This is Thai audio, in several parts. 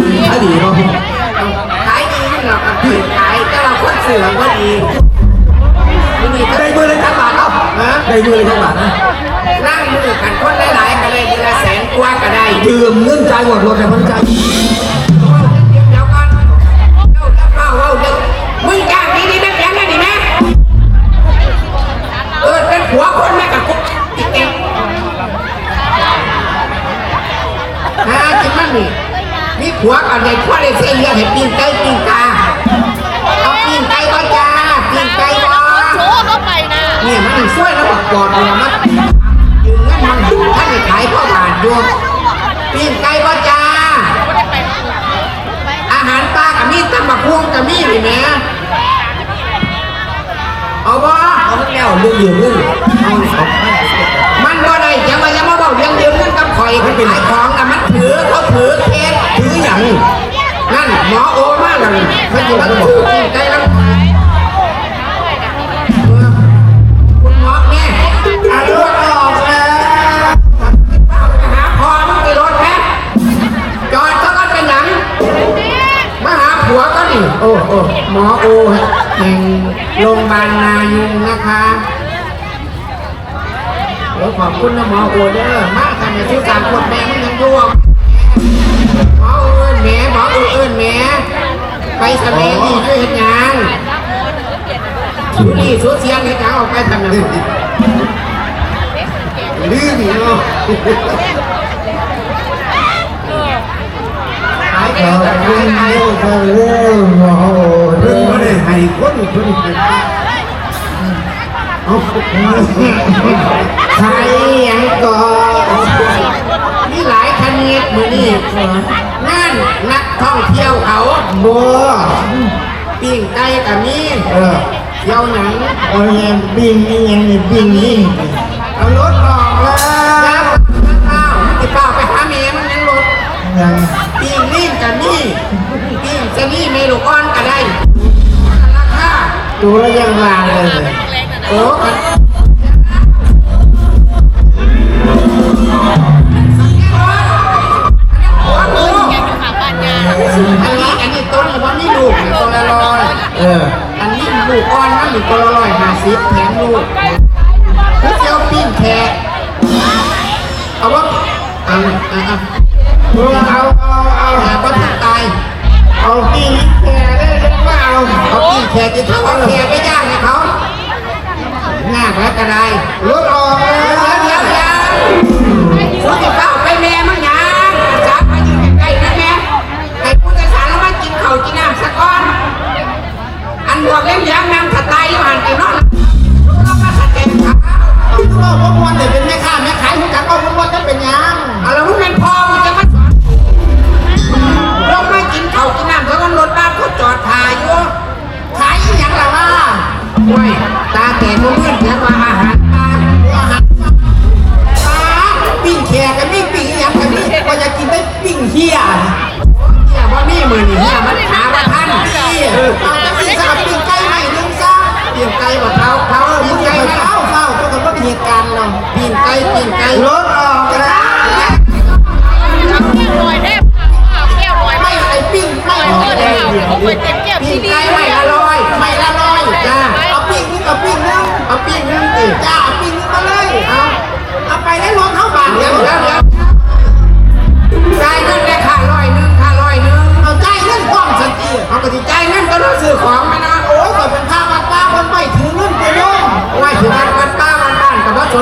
ดีขายดีเนาะขายดีไม่หรอกกับที่ขายแต่เราคนเสือก็ดีได้มือเลยทั้งบาทเนาะได้มือเลยทั้งบาทนะนั่งมือกันคนหลายๆกันเลยเดือนละแสนกว่าก็ได้ยืมเงื่อนใจหมดรถเลยพัน พวงกับมีนี่แหมเอาบ่เอาแล้วเรื่องยืมเงินเอาสองมันบ่ได้จะมาจะมาบอกเรื่องเดียวกันกับข่อยเขาขายของกับมันถือเขาถือเคสถืออย่างนั่นหมอโอมาแล้วนี่มันอยู่มันถือปีนไก่แล้ว โอ้โอ้หมอโอแห่งโรงพยาบาลนายุงนะคะโอ้ขอบคุณนะหมอโอเด้อมากันในที่สามคนแม่มันยังยวงหมอโอเอิ้นแม่หมอโอเอิ้นแม่ไปสมัยนี่ด้วยเห็นงานสุนี่สุเสียงเห็นงานออกไปทำงานลืมเนาะขายแกเราง ให้คนคนเอาขายหยังก่อนมีหลายคันเงียบมือนี่นั่นนักท่องเที่ยวเขาบัวปิ้งไก่กับมีเออเที่ยวหนังเอาอย่างปิ้งนี่ยังบิงนี่ หน้าแล้วก็ได้รถ แขกกันนี่ปิ้งอีหยังกันนี่ก็จะกินได้ปิ้งเฮียเฮียว่ามีมือนี่เฮียมันหาว่าท่านนี่เอาจะปิ้งสลับปิ้งไก่ใหม่นึงซะเปียงไก่ว่าเขาเขาปิ้ปิ้งไก่เขาเฝ้าเฝ้าก็ต้องเป็นเหตุการณ์เราปิ้งไก่ปิ้งไก่รถ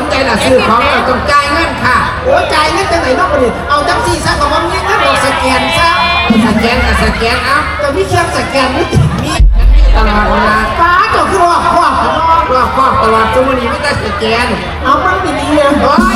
นก็บ่สนใจละซื้อของก็ต้องจ่ายเงินค่ะ โอ้ยจ่ายเงินจังไหนเนอกประเด็นเอาจังสี่ซะกับว่ามีเงินออกสแกนซะสแกนกับสแกนเอาแต่มีเครื่องสแกนนี่มีตลอดเวลาป้าเจ้าคือว่าครอบครัวรอบครอบตลอดชั่วโมงนี้ไม่ได้สแกนเอามันดีๆเลยโอ้ยอย่ามาเลย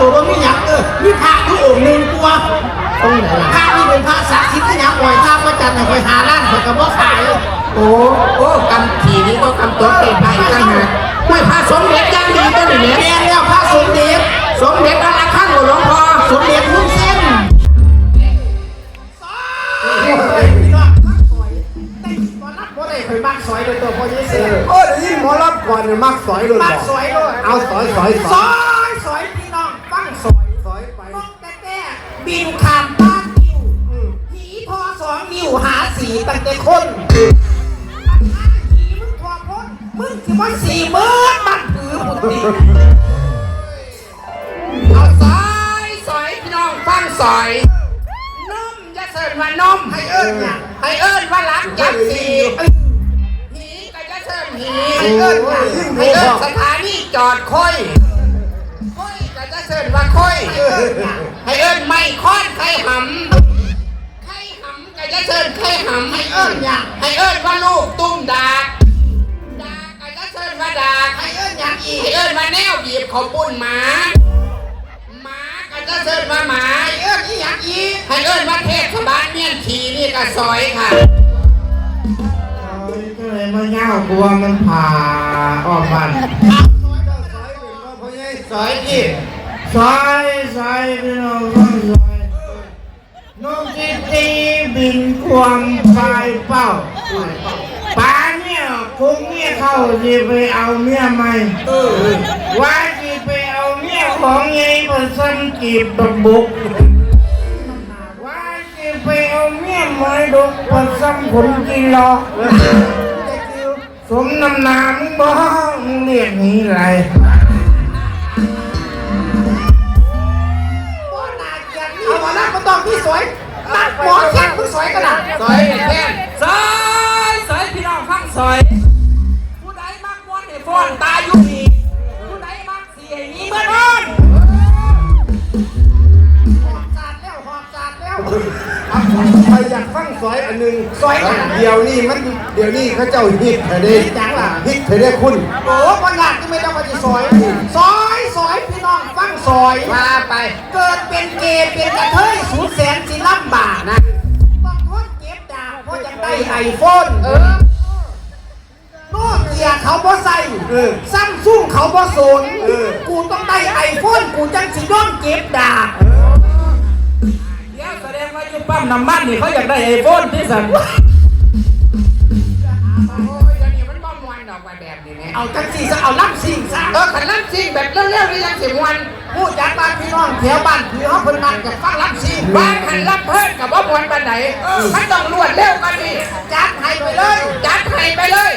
ตัวว่ามีหยักเออมีพระทุกองค์หนึ่งตัวต้องไหนล่ะพระนี่เป็นพระศักดิ์ที่ยังปล่อยท่าพระจันทร์คอยหาล้างคอยกระบอกขายโอ้โอ้กำขี่นี่ก็กำตัวเก็บไปตั้งหากไม่พระสมเด็จยังดีก็ไหนีแม่แล้วพระสมเด็จ สมเด็จพระละขั้นหลวงพ่อสมเด็จมุ่งเส้นเคยมากสอยโดยตัวพ่อเยสโอ้ยยิ่งหมอรับก่อนเนี่ยมากสอยโดยบอกเอาสอยสอยสอย อสองนิ้วหาสีตั้งแต่คนผีมึงพอพ้นมึงสิว่าสี่หมื่นมันถือปุติเอาสอยสอยพี่น้องฟังสอยนมจะเสิร์ฟว่านมให้เอิ้นเนี่ยให้เอิ้นว่ารักจับสีเอ้ยหีก็จะเสิร์ฟหีให้เอิ้นเนี่ยให้เอิ้นสถานีจอดค่อยค่อยก็จะเสิร์ฟว่าค่อยให้เอิ้นเนี่ยให้เอิ้นไม่ค้อนไข่หำไข่หำก็ จะเสิร์ฟไข่หำให้เอิ้นเนี่ยให้เอิ้นว่าลูกตุ้มดากดากก็จะเสิร์ฟว่าดากให้เอิ้นอย่างอีกให้เอิ้นว่าแนวบีบเขาปุ้นหมาหมาก็จะเสิร์ฟว่าหมาให้เอิ้นอีกอย่างอีกให้เอิ้นว่าเทศบาลเมียนขีนี่ก็ซอยค่ะก็เลยมาเง่ากลัวมันผ่าออกมันซอยที่ซอยซอยพี่น้องต้องซอยนกที่ตีินความปลายเป้าป่าเนี่ยคงเมียเข้าจะไปเอาเมียใหม่ว่าจะไปเอาเมียของไงผสมกีบตะบุกว่าจะไปเอาเมียหมอยดกผสมผลกิโลสมน้ำหนามบ้องเรียกนี้ไรบ่น่าเอามาแล้วก็ต้องที่สวย นักหมอแค่มึงสวยขนาดซอยแท่นซอยซอยพี่น้องฟังซอยผู้ใดมักม้วนให้ฟ้อนตายอยู่นี่ผู้ใดมักเสียหนี้เมื่อนอนหอบจานแล้วหอบจานแล้วใครอยากฟังซอยอันหนึงซอยอันเดี๋ยวนี้มันเดี๋ยวนี้เขาเจ้าฮิตเธอได้ฮิตหยังล่ะฮิตเธอได้คุณโอ้บ่อยากที่ไม่ต้องมาที่ซอยซอย ซอยมาไป เกิดเป็นเกย์เป็นกระเทยสูญแสนสิลำบากนะต้องทนเก็บดาบเพราะยังได้ไอโฟนเออโนเกียเขาบ่ใส่เออซัมซุงเขาบ่สนเออกูต้องได้ไอโฟนกูจังสิย้อนเก็บดาบเดี๋ยวแสดงว่าอยู่ปั๊มน้ำมันนี่เขาอยากได้ไอโฟนที่สันโอ้ยเดี๋ยวนี้มันบ่มวนดอกว่าแบบนี้แหละเอาจังสิซะเอาล่ำสิงซะเออขันล่ำซิ่งแบบเร็วๆนี่ยังสิมวน พูดจากบ้านพี่น้องแถวบ้านพี่เขาเพิ่นมักจะฟังล่ำสิงบ้านหันรับเพิ่นกับว่ามวนปานไหนมันต้องรวดเร็วกันนี่จัดให้ไปเลย จัดให้ไปเลย